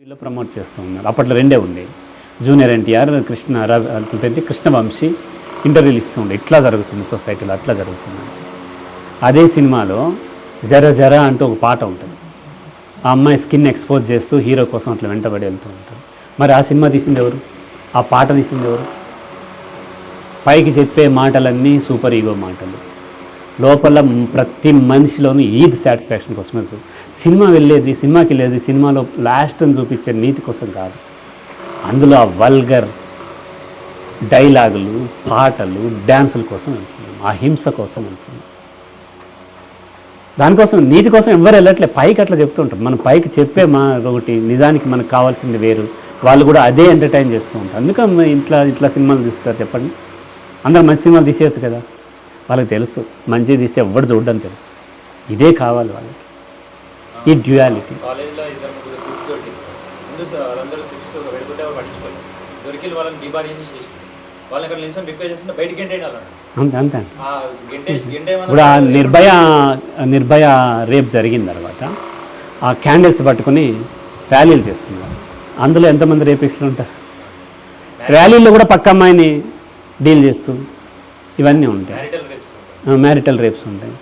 వీళ్ళు ప్రమోట్ చేస్తూ ఉన్నారు. అప్పట్లో రెండే ఉండేవి జూనియర్ ఎన్టీఆర్ కృష్ణ రవి కృష్ణవంశీ ఇంటర్వ్యూలు ఇస్తూ ఉండే. ఇట్లా జరుగుతుంది సొసైటీలో అట్లా జరుగుతుంది. అదే సినిమాలో జర జర అంటూ ఒక పాట ఉంటుంది. ఆ అమ్మాయి స్కిన్ ఎక్స్పోజ్ చేస్తూ హీరో కోసం అట్లా వెంటబడి వెళ్తూ ఉంటారు మరి ఆ సినిమా తీసింది ఎవరు? ఆ పాట తీసింది ఎవరు? పైకి చెప్పే మాటలన్నీ సూపర్ ఈగో మాటలు. లోపల ప్రతి మనిషిలోనూ ఈద్ సాటిస్ఫాక్షన్ కోసమే సినిమా వెళ్ళేది సినిమాకి వెళ్ళేది సినిమాలో లాస్ట్ అని చూపించే నీతి కోసం కాదు. అందులో ఆ వల్గర్ డైలాగులు పాటలు డ్యాన్సుల కోసం వెళ్తున్నాం. ఆ హింస కోసం వెళ్తున్నాం. దానికోసం నీతి కోసం ఎవరు వెళ్ళట్లే. పైకి అట్లా చెప్తుంటారు మనం పైకి చెప్పే మా ఒకటి నిజానికి మనకు కావాల్సింది వేరు. వాళ్ళు కూడా అదే ఎంటర్టైన్ చేస్తూ ఉంటారు. అందుకని ఇట్లా ఇట్లా సినిమాలు తీస్తారు చెప్పండి. అందరు మంచి సినిమాలు తీసేయచ్చు కదా. వాళ్ళకి తెలుసు. మంచిది తీస్తే ఎవరు చూడడం తెలుసు. ఇదే కావాలి వాళ్ళకి. ఈ డ్యుయాలిటీ అంతే అంతే. ఇప్పుడు ఆ నిర్భయ నిర్భయ రేప్ జరిగిన తర్వాత ఆ క్యాండిల్స్ పట్టుకొని ర్యాలీలు చేస్తున్నారు. అందులో ఎంతమంది రేపిస్టులు ఉంటారు? ర్యాలీలో కూడా పక్క అమ్మాయిని డీల్ చేస్తూ ఇవన్నీ ఉంటాయి. మ్యారిటల్ రేప్స్ ఉంటాయి.